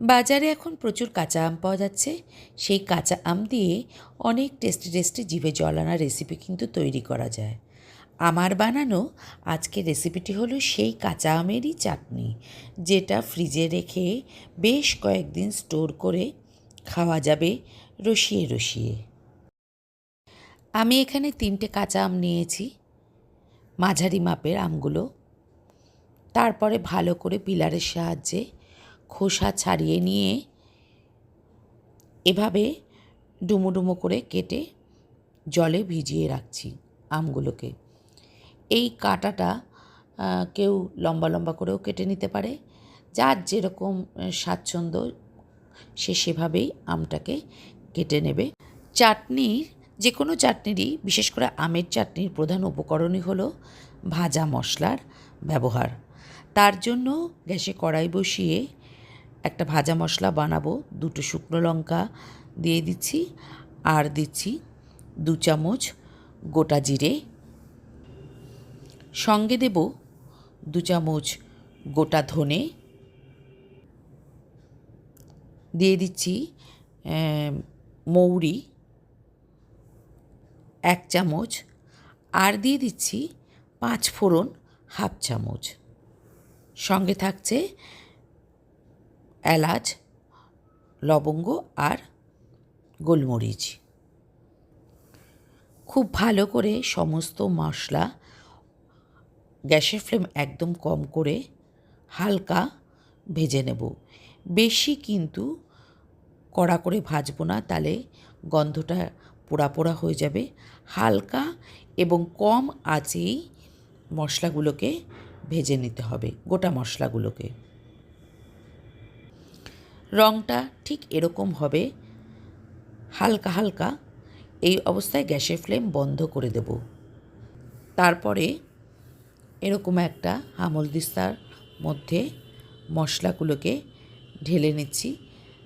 বাজারে এখন প্রচুর কাঁচা আম পাওয়া যাচ্ছে। সেই কাঁচা আম দিয়ে অনেক টেস্টি টেস্টি জিভে জল আনা রেসিপি কিন্তু তৈরি করা যায়। আমার বানানো আজকের রেসিপিটি হলো সেই কাঁচা আমেরই চাটনি, যেটা ফ্রিজে রেখে বেশ কয়েকদিন স্টোর করে খাওয়া যাবে রসিয়ে রসিয়ে। আমি এখানে তিনটে কাঁচা আম নিয়েছি, মাঝারি মাপের আমগুলো। তারপরে ভালো করে পিলারের সাহায্যে খোসা ছাড়িয়ে নিয়ে এভাবে ডুমো ডুমো করে কেটে জলে ভিজিয়ে রাখছি আমগুলোকে। এই কাটাটা কেউ লম্বা লম্বা করেও কেটে নিতে পারে। যার যেরকম স্বাচ্ছন্দ্য, সে সেভাবেই আমটাকে কেটে নেবে। চাটনির যে কোনো চাটনিরই, বিশেষ করে আমের চাটনির প্রধান উপকরণই হলো ভাজা মশলার ব্যবহার। তার জন্য গ্যাসে কড়াই বসিয়ে একটা ভাজা মশলা বানাবো, দুটো শুকনো লঙ্কা দিয়ে দিচ্ছি, আর দিচ্ছি দু চামচ গোটা জিরে। সঙ্গে দেব দু চামচ গোটা ধনে। দিয়ে দিচ্ছি মৌরি, এক চামচ, আর দিয়ে দিচ্ছি পাঁচ ফোড়ন হাফ চামচ। সঙ্গে থাকছে এলাচ, লবঙ্গ আর গোলমরিচ। খুব ভালো করে সমস্ত মশলা গ্যাসের ফ্লেম একদম কম করে হালকা ভেজে নেব। বেশি কিন্তু কড়া করে ভাজবো না, তাহলে গন্ধটা পোড়া পোড়া হয়ে যাবে। হালকা এবং কম আঁচেই মশলাগুলোকে ভেজে নিতে হবে, গোটা মশলাগুলোকে। রঙটা ঠিক এরকম হবে। হালকা হালকা এই অবস্থায় গ্যাসের ফ্লেম বন্ধ করে দেব। তারপরে এরকম একটা হামল দিস্তার মধ্যে মশলাগুলোকে ঢেলে নিচ্ছি।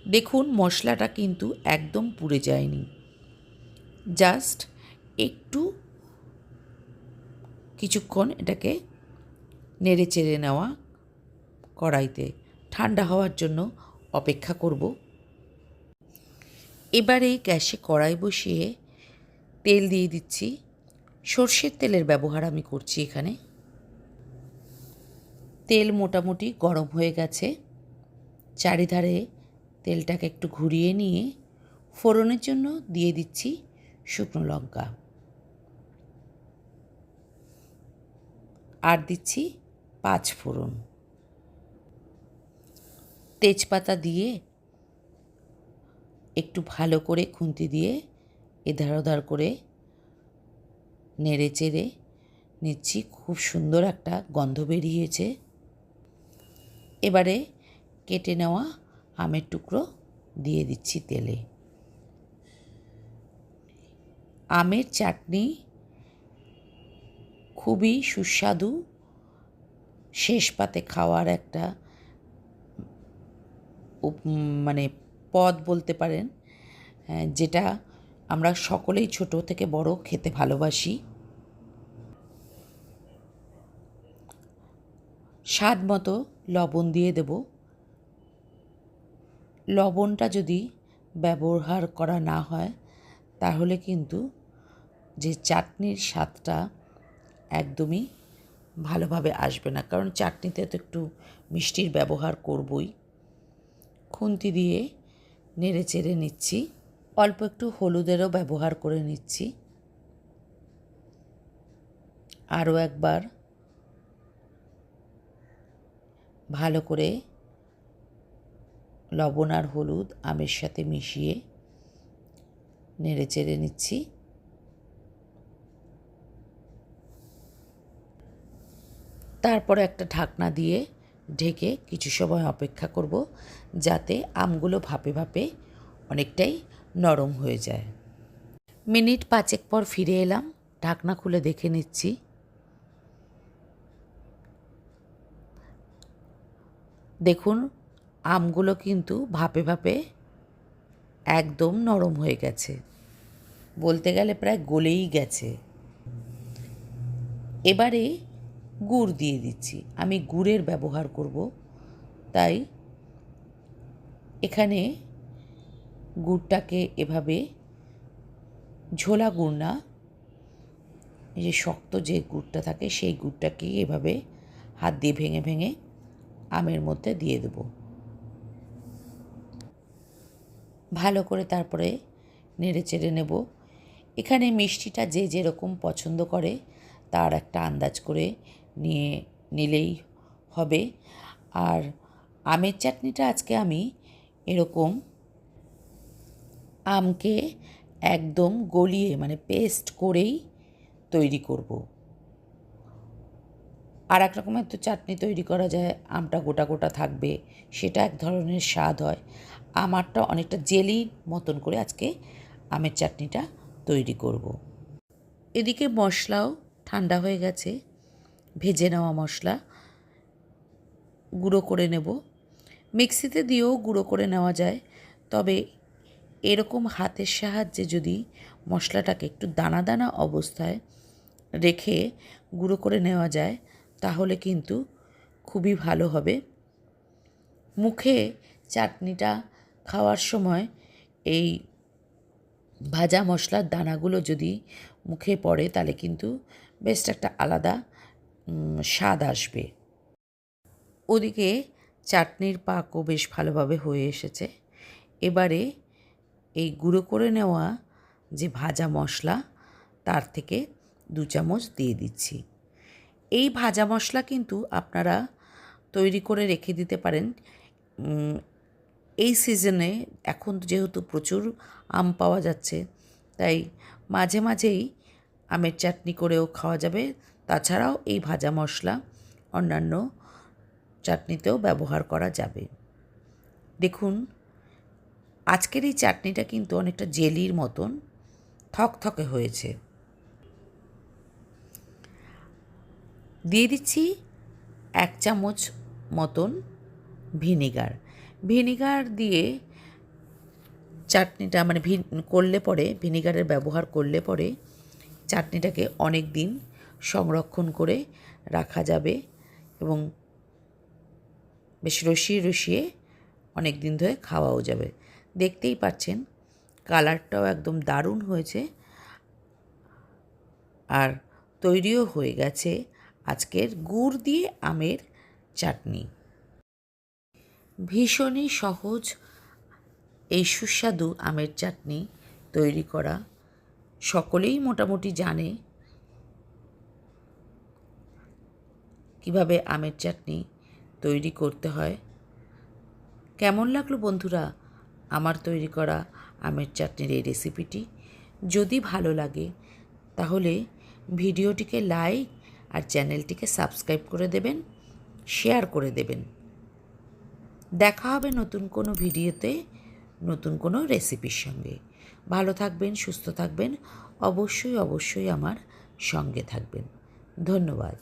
দেখুন, মশলাটা কিন্তু একদম পুড়ে যায়নি। জাস্ট একটু কিছুক্ষণ এটাকে নেড়ে চেড়ে নেওয়া কড়াইতে। ঠান্ডা হওয়ার জন্য অপেক্ষা করব। এবারে গ্যাসে কড়াই বসিয়ে তেল দিয়ে দিচ্ছি। সর্ষের তেলের ব্যবহার আমি করছি এখানে। তেল মোটামুটি গরম হয়ে গেছে। চারিধারে তেলটাকে একটু ঘুরিয়ে নিয়ে ফোড়নের জন্য দিয়ে দিচ্ছি শুকনো লঙ্কা। আর দিচ্ছি পাঁচ ফোড়ন। তেজপাতা দিয়ে একটু ভালো করে খুন্তি দিয়ে এধার ওধার করে নেড়ে চেড়ে নিচ্ছি। খুব সুন্দর একটা গন্ধ বেরিয়েছে। এবারে কেটে নেওয়া আমের টুকরো দিয়ে দিচ্ছি তেলে। আমের চাটনি খুবই সুস্বাদু শেষ পাতে খাওয়ার একটা মানে পদ বলতে পারেন হ্যাঁ, যেটা আমরা সকলেই ছোট থেকে বড় খেতে ভালোবাসি। স্বাদ মতো লবণ দিয়ে দেব। লবণটা যদি ব্যবহার করা না হয় তাহলে কিন্তু যে চাটনির স্বাদটা একদমই ভালোভাবে আসবে না। কারণ চাটনিতে তো একটু মিষ্টির ব্যবহার করবই। খুন্তি দিয়ে নেড়ে চেড়ে নিচ্ছি। অল্প একটু হলুদেরও ব্যবহার করে নিচ্ছি। আরও একবার ভালো করে লবণ আর হলুদ আমের সাথে মিশিয়ে নেড়ে চেড়ে নিচ্ছি। তারপরে একটা ঢাকনা দিয়ে ঢেকে কিছু সময় অপেক্ষা করব যাতে আমগুলো ভাপে ভাপে অনেকটাই নরম হয়ে যায়। মিনিট পাঁচেক পর ফিরে এলাম, ঢাকনা খুলে দেখে নিচ্ছি। দেখুন, আমগুলো কিন্তু ভাপে ভাপে একদম নরম হয়ে গেছে। বলতে গেলে প্রায় গলেই গেছে। এবারে গুড় দিয়ে দিচ্ছি। আমি গুড়ের ব্যবহার করব। তাই এখানে গুড়টাকে এভাবে ঝোলা গুড় না যে শক্ত যে গুড়টা থাকে সেই গুড়টাকে এভাবে হাত দিয়ে ভেঙে ভেঙে আমের মধ্যে দিয়ে দেব। ভালো করে তারপরে নেড়ে চেড়ে নেব। এখানে মিষ্টিটা যে যেরকম পছন্দ করে তার একটা আন্দাজ করে নিয়ে নিলেই হবে। আর আমের চাটনিটা আজকে আমি এরকম আমকে একদম গলিয়ে মানে পেস্ট করেই তৈরি করব। আর এক রকমের তো চাটনি তৈরি করা যায়, আমটা গোটা গোটা থাকবে, সেটা এক ধরনের স্বাদ হয়। আমারটা অনেকটা জেলির মতন করে আজকে আমের চাটনিটা তৈরি করব। এদিকে মশলাও ঠান্ডা হয়ে গেছে। ভেজে নেওয়া মশলা, গুঁড়ো করে নেব। মিক্সিতে দিয়েও গুঁড়ো করে নেওয়া যায়, তবে এরকম হাতের সাহায্যে যদি মশলাটাকে একটু দানা দানা অবস্থায় রেখে গুঁড়ো করে নেওয়া যায়, তাহলে কিন্তু খুবই ভালো হবে। মুখে চাটনিটা খাওয়ার সময় এই ভাজা মশলার দানাগুলো যদি মুখে পড়ে, তাহলে কিন্তু বেশ একটা আলাদা স্বাদ আসবে। ওদিকে চাটনির পাকও বেশ ভালোভাবে হয়ে এসেছে। এবারে এই গুঁড়ো করে নেওয়া যে ভাজা মশলা, তার থেকে দু চামচ দিয়ে দিচ্ছি। এই ভাজা মশলা কিন্তু আপনারা তৈরি করে রেখে দিতে পারেন। এই সিজনে এখন যেহেতু প্রচুর আম পাওয়া যাচ্ছে, তাই মাঝে মাঝেই আমের চাটনি করেও খাওয়া যাবে। তাছাড়াও এই ভাজা মশলা অন্যান্য চাটনিতেও ব্যবহার করা যাবে। দেখুন, আজকের এই চাটনিটা কিন্তু অনেকটা জেলির মতন থকথকে হয়েছে। দিয়ে দিচ্ছি এক চামচ মতন ভিনিগার। ভিনিগার দিয়ে চাটনিটা মানে ভি করলে পরে, ভিনিগারের ব্যবহার করলে পরে চাটনিটাকে অনেক দিন সংরক্ষণ করে রাখা যাবে এবং বেশ রসিয়ে রসিয়ে অনেক দিন ধরে খাওয়াও যাবে। দেখতেই পাচ্ছেন, কালারটাও একদম দারুণ হয়েছে আর তৈরিও হয়ে গেছে আজকের গুড় দিয়ে আমের চাটনি। ভীষণই সহজ এই সুস্বাদু আমের চাটনি তৈরি করা। সকলেই মোটামুটি জানে কীভাবে আমের চাটনি তৈরি করতে হয়? কেমন লাগল বন্ধুরা আমার তৈরি করা আমের চাটনির এই রেসিপিটি যদি ভালো লাগে, তাহলে ভিডিওটিকে লাইক আর চ্যানেলটিকে সাবস্ক্রাইব করে দেবেন শেয়ার করে দেবেন। দেখা হবে নতুন কোনো ভিডিওতে, নতুন কোনো রেসিপির সঙ্গে। ভালো থাকবেন, সুস্থ থাকবেন, অবশ্যই অবশ্যই আমার সঙ্গে থাকবেন। ধন্যবাদ।